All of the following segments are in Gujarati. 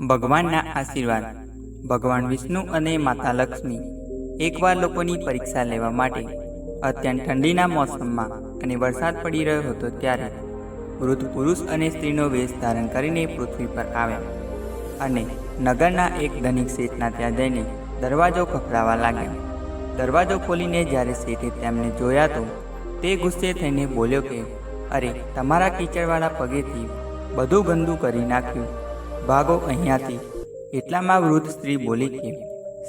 ભગવાનના આશીર્વાદ, ભગવાન વિષ્ણુ અને માતા લક્ષ્મી. એકવાર લોકોની પરીક્ષા લેવા માટે અત્યંત ઠંડીના મોસમમાં અને વરસાદ પડી રહ્યો હતો ત્યારે વૃદ્ધ પુરુષ અને સ્ત્રીનો વેશ ધારણ કરીને પૃથ્વી પર આવ્યા અને નગરના એક ધનિક શેઠના ત્યાં જઈને દરવાજો ખખડાવવા લાગ્યા. દરવાજો ખોલીને જ્યારે શેઠે તેમને જોયા તો તે ગુસ્સે થઈને બોલ્યો કે, અરે, તમારા કીચડવાળા પગેથી બધું ગંદુ કરી નાખ્યું. ભાગો અહીંયાથી. એટલામાં વૃદ્ધ સ્ત્રી બોલી કે,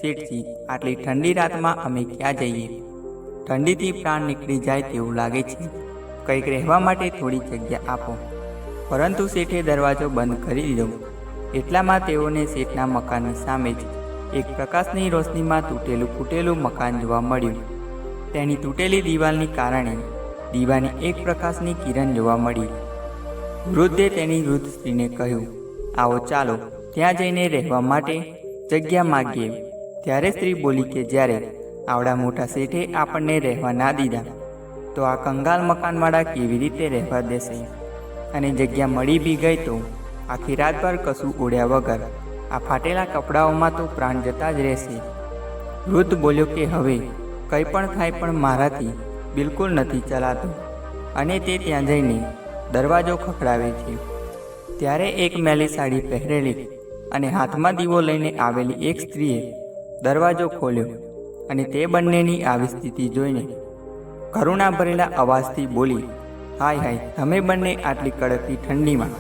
શેઠજી, આટલી ઠંડી રાતમાં અમે ક્યાં જઈએ? ઠંડીથી પ્રાણ નીકળી જાય તેવું લાગે છે. કંઈક રહેવા માટે થોડી જગ્યા આપો. પરંતુ શેઠે દરવાજો બંધ કરી દીધો એટલામાં તેઓને શેઠના મકાનની સામે જ એક પ્રકાશની રોશનીમાં તૂટેલું ફૂટેલું મકાન જોવા મળ્યું. તેની તૂટેલી દિવાલની કારણે દીવાની એક પ્રકાશની કિરણ જોવા મળી. વૃદ્ધે તેની વૃદ્ધ સ્ત્રીને કહ્યું આવો ચાલો, ત્યાં જઈને રહેવા માટે જગ્યા માગીએ. ત્યારે સ્ત્રી બોલી કે, જ્યારે આવડા મોટા શેઠે આપણને રહેવા ના દીધા, તો આ કંગાલ મકાનવાળા કેવી રીતે રહેવા દેશે? અને જગ્યા મળી બી ગઈ તો આખી રાતભર કશું ઓળ્યા વગર આ ફાટેલા કપડાઓમાં તો પ્રાણ જતા જ રહેશે. વૃદ્ધ બોલ્યો કે, હવે કંઈ પણ થાય પણ મારાથી બિલકુલ નથી ચલાતું. અને તે ત્યાં જઈને દરવાજો ખખડાવે છે. ત્યારે એક મેલી સાડી પહેરેલી અને હાથમાં દીવો લઈને આવેલી એક સ્ત્રીએ દરવાજો ખોલ્યો અને તે બંનેની આવી સ્થિતિ જોઈને કરુણા ભરેલા અવાજથી બોલી, હાય હાય, તમે બંને આટલી કડકતી ઠંડીમાં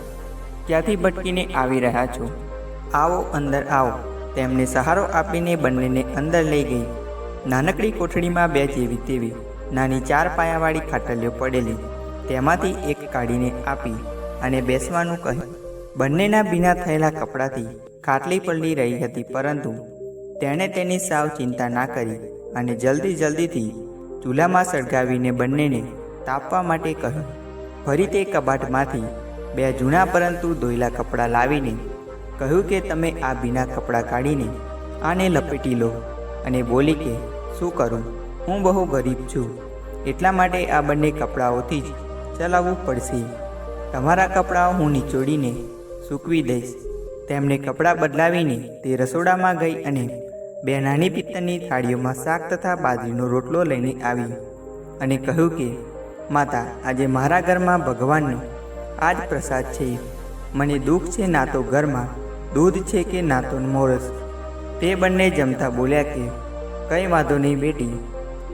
ક્યાંથી ભટકીને આવી રહ્યા છો? આવો અંદર આવો. તેમને સહારો આપીને બંનેને અંદર લઈ ગઈ. નાનકડી કોઠડીમાં બે જેવી તેવી નાની ચાર પાયાવાળી ખાટલીઓ પડેલી, તેમાંથી એક કાઢીને આપી. અને બેસવાનું કહ્યું. બંનેના ભીના થયેલા કપડાથી ખાટલી પલળી રહી હતી, પરંતુ તેણે તેની સાવ ચિંતા ના કરી અને જલ્દી જલ્દીથી ચૂલામાં સળગાવીને બંનેને તાપવા માટે કહ્યું. ફરી તે કબાટમાંથી બે જૂના પરંતુ ધોયેલા કપડાં લાવીને કહ્યું કે તમે આ ભીના કપડાં કાઢીને આને લપેટી લો અને બોલી કે, શું કરું? હું બહુ ગરીબ છું. એટલા માટે આ બંને કપડાઓથી જ ચલાવવું પડશે. તમારા કપડાં હું નીચોડીને સૂકવી દઈશ. તેમને કપડાં બદલાવીને તે રસોડામાં ગઈ અને બે નાની પિત્તરની થાળીઓમાં શાક તથા બાજરીનો રોટલો લઈને આવી અને કહ્યું કે, માતા, આજે મારા ઘરમાં ભગવાનનો આ જ પ્રસાદ છે. મને દુઃખ છે ના તો ઘરમાં દૂધ છે કે ના તો મોરસ. તે બંને જમતા બોલ્યા કે, કંઈ વાંધો નહીં બેટી,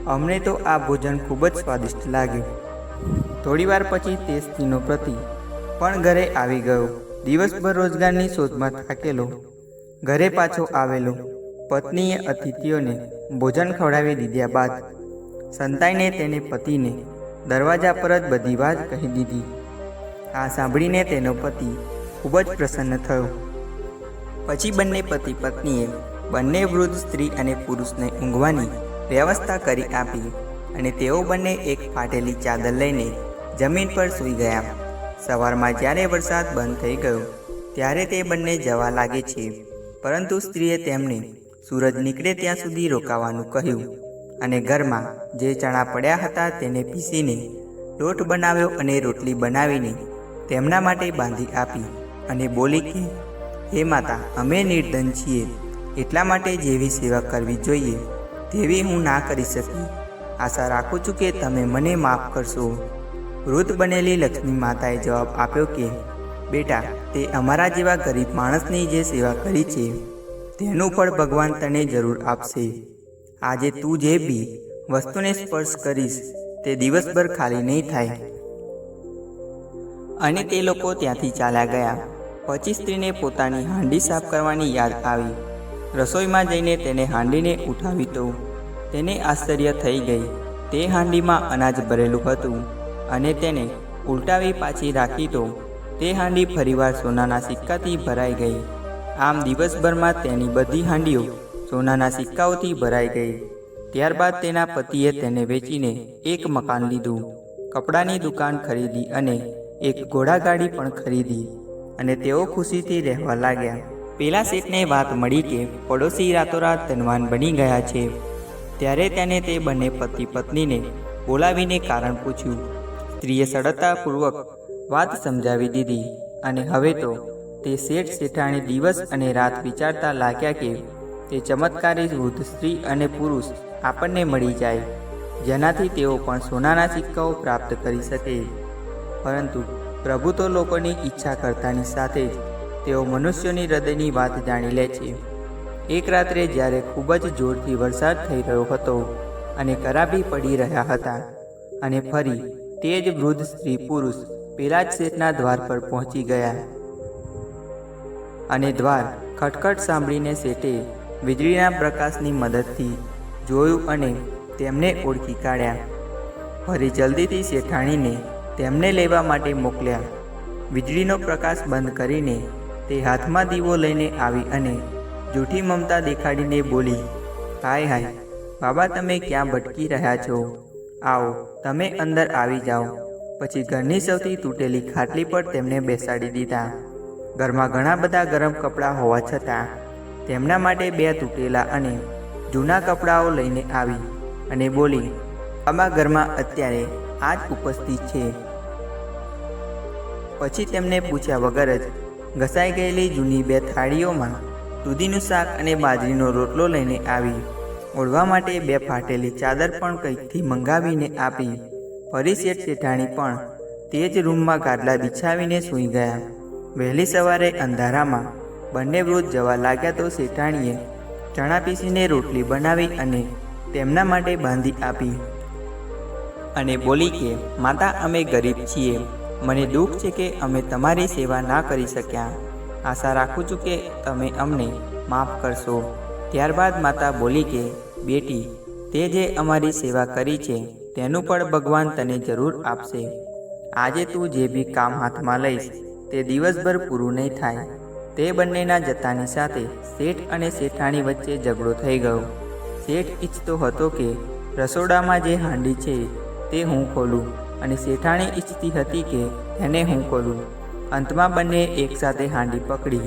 અમને તો આ ભોજન ખૂબ જ સ્વાદિષ્ટ લાગ્યું. થોડીવાર પછી તે સ્ત્રીનો પતિ પણ ઘરે આવી ગયો. દિવસભર રોજગારની શોધમાં થાકેલો. ઘરે પાછો આવેલો. પત્નીએ અતિથિઓને ભોજન ખવડાવી દીધા બાદ સંતાઈને તેને પતિને દરવાજા પર જ બધી વાત કહી દીધી. આ સાંભળીને તેનો પતિ ખૂબ જ પ્રસન્ન થયો. પછી બંને પતિ પત્નીએ બંને વૃદ્ધ સ્ત્રી અને પુરુષને ઊંઘવાની વ્યવસ્થા કરી આપી અને તેઓ બંને એક ફાટેલી ચાદર લઈને જમીન પર સૂઈ ગયા. સવારમાં જ્યારે વરસાદ બંધ થઈ ગયો, ત્યારે તે બંને જવા લાગે છે. પરંતુ સ્ત્રીએ તેમને, સૂરજ નીકળે ત્યાં સુધી રોકાવાનું કહ્યું. અને ઘરમાં જે ચણા પડ્યા હતા તેને પીસીને લોટ બનાવ્યો અને રોટલી બનાવીને તેમના માટે બાંધી આપી અને બોલી કે, હે માતા, અમે નિર્ધન છીએ. એટલા માટે જેવી સેવા કરવી જોઈએ, તેવી હું ના કરી શકી. આશા રાખું છું કે તમે મને માફ કરશો. વૃદ્ધ બનેલી લક્ષ્મી માતાએ જવાબ આપ્યો કે, બેટા, તે અમારા જેવા ગરીબ માણસની જે સેવા કરી છે, તેનું ફળ ભગવાન તને જરૂર આપશે. આજે તું જે બી વસ્તુને સ્પર્શ કરીશ, તે દિવસભર ખાલી નહીં થાય. અને તે લોકો ત્યાંથી ચાલ્યા ગયા. પછી સ્ત્રીને પોતાની હાંડી સાફ કરવાની યાદ આવી. રસોઈમાં જઈને તેને હાંડીને ઉઠાવી તો તેને આશ્ચર્ય થઈ ગઈ. તે હાંડીમાં અનાજ ભરેલું હતું. અને તેને ઉલટાવી પાછી રાખી તો તે હાંડી ફરીવાર સોનાના સિક્કાથી ભરાઈ ગઈ. આમ દિવસભરમાં તેની બધી હાંડીઓ સોનાના સિક્કાઓથી ભરાઈ ગઈ. ત્યારબાદ તેના પતિએ તેને વેચીને એક મકાન લીધું. કપડાની દુકાન ખરીદી અને એક ઘોડાગાડી પણ ખરીદી અને તેઓ ખુશીથી રહેવા લાગ્યા. પેલા શેઠને વાત મળી કે પડોશી રાતોરાત ધનવાન બની ગયા છે. ત્યારે તેને તે બંને પતિ પત્નીને બોલાવીને કારણ પૂછ્યું સ્ત્રીએ સરળતાપૂર્વક વાત સમજાવી દીધી અને હવે તો તે શેઠ શેઠાણી દિવસ અને રાત વિચારતા લાગ્યા કે તે ચમત્કારી વૃદ્ધ સ્ત્રી અને પુરુષ આપણને મળી જાય, જેનાથી તેઓ પણ સોનાના સિક્કાઓ પ્રાપ્ત કરી શકે. પરંતુ પ્રભુ તો લોકોની ઈચ્છા કરતાની સાથે જ તેઓ મનુષ્યોની હૃદયની વાત જાણી લે છે. એક રાત્રે જ્યારે ખૂબ જ જોરથી વરસાદ થઈ રહ્યો હતો અને કરાબી પડી રહ્યા હતા અને ફરી તે જ વૃદ્ધ સ્ત્રી પુરુષ પેલા જ શેઠના દ્વાર પર પહોંચી ગયા. અને દ્વાર ખટખટ સાંભળીને શેઠે વીજળીના પ્રકાશની મદદથી જોયું અને તેમને ઓળખી કાઢ્યા. ફરી જલ્દીથી શેઠાણીને તેમને લેવા માટે મોકલ્યા. વીજળીનો પ્રકાશ બંધ કરીને તે હાથમાં દીવો લઈને આવી અને જૂઠી મમતા દેખાડીને બોલી, હાય હાય, બાબા તમે ક્યાં ભટકી રહ્યા છો? આવો, તમે અંદર આવી જાઓ. પછી ઘરની સૌથી તૂટેલી ખાટલી પર તેમને બેસાડી દીધા. ઘરમાં ઘણા બધા ગરમ કપડાં હોવા છતાં, તેમના માટે બે તૂટેલા અને જૂના કપડાઓ લઈને આવી અને બોલી, આમાં ઘરમાં અત્યારે આ જ ઉપસ્થિત છે. પછી તેમને પૂછ્યા વગર જ ઘસાઈ ગયેલી જૂની બે થાળીઓમાં દૂધીનું શાક અને બાજરીનો રોટલો લઈને આવી. ઓળવા માટે બે ફાટેલી ચાદર પણ કંઈકથી મંગાવીને આપી. ફરી શેઠ શેઠાણી પણ તે જ રૂમમાં ગાદલા બિછાવીને સૂઈ ગયા. વહેલી સવારે અંધારામાં બંને વૃદ્ધ જવા લાગ્યા તો શેઠાણીએ ચણા પીસીને રોટલી બનાવી અને તેમના માટે બાંધી આપી. અને બોલી કે, માતા, અમે ગરીબ છીએ. મને દુઃખ છે કે અમે તમારી સેવા ના કરી શક્યા. આશા રાખું છું કે તમે અમને માફ કરશો. ત્યારબાદ માતા બોલી કે, બેટી, તે જે અમારી સેવા કરી છે, તેનું પણ ભગવાન તને જરૂર આપશે. આજે તું જે બી કામ હાથમાં લઈશ, તે દિવસભર પૂરું નહીં થાય. તે બંનેના જતાની સાથે શેઠ અને શેઠાણી વચ્ચે ઝઘડો થઈ ગયો. શેઠ ઈચ્છતો હતો કે, રસોડામાં જે હાંડી છે, તે હું ખોલું. અને શેઠાણી ઈચ્છતી હતી કે તેને હું ખોલું. અંતમાં બંને એકસાથે હાંડી પકડી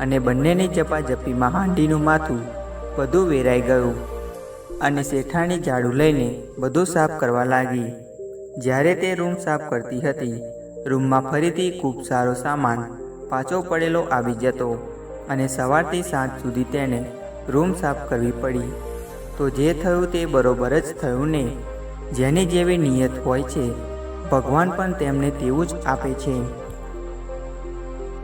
અને બંનેની ઝપાઝપીમાં હાંડીનું માથું બધું વેરાઈ ગયું અને શેઠાણી ઝાડુ લઈને બધું સાફ કરવા લાગી. જ્યારે તે રૂમ સાફ કરતી હતી, રૂમમાં ફરીથી ખૂબ સારો સામાન પાછો પડેલો આવી જતો અને સવારથી સાંજ સુધી તેણે રૂમ સાફ કરવી પડી. તો જે થયું તે બરોબર જ થયું ને? જેની જેવી નિયત હોય છે, ભગવાન પણ તેમને તેવું જ આપે છે.